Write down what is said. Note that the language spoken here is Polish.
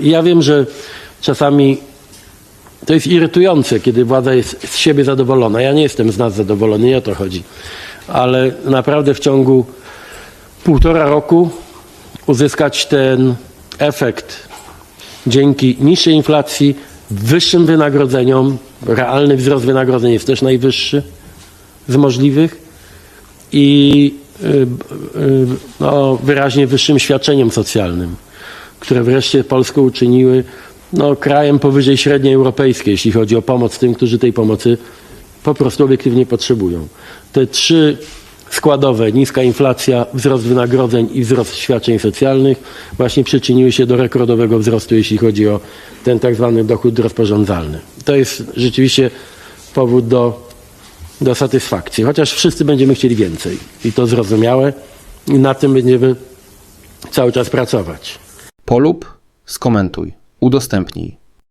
I Ja wiem, że czasami to jest irytujące, kiedy władza jest z siebie zadowolona. Ja nie jestem z nas zadowolony, nie o to chodzi. Ale naprawdę w ciągu półtora roku uzyskać ten efekt dzięki niższej inflacji, wyższym wynagrodzeniom, realny wzrost wynagrodzeń jest też najwyższy z możliwych i y, y, no, wyraźnie wyższym świadczeniem socjalnym, które wreszcie Polskę uczyniły no, krajem powyżej średniej europejskiej, jeśli chodzi o pomoc tym, którzy tej pomocy po prostu obiektywnie potrzebują. Te trzy składowe, niska inflacja, wzrost wynagrodzeń i wzrost świadczeń socjalnych właśnie przyczyniły się do rekordowego wzrostu, jeśli chodzi o ten tak zwany dochód rozporządzalny. To jest rzeczywiście powód do, do satysfakcji, chociaż wszyscy będziemy chcieli więcej i to zrozumiałe i nad tym będziemy cały czas pracować. Polub, skomentuj, udostępnij.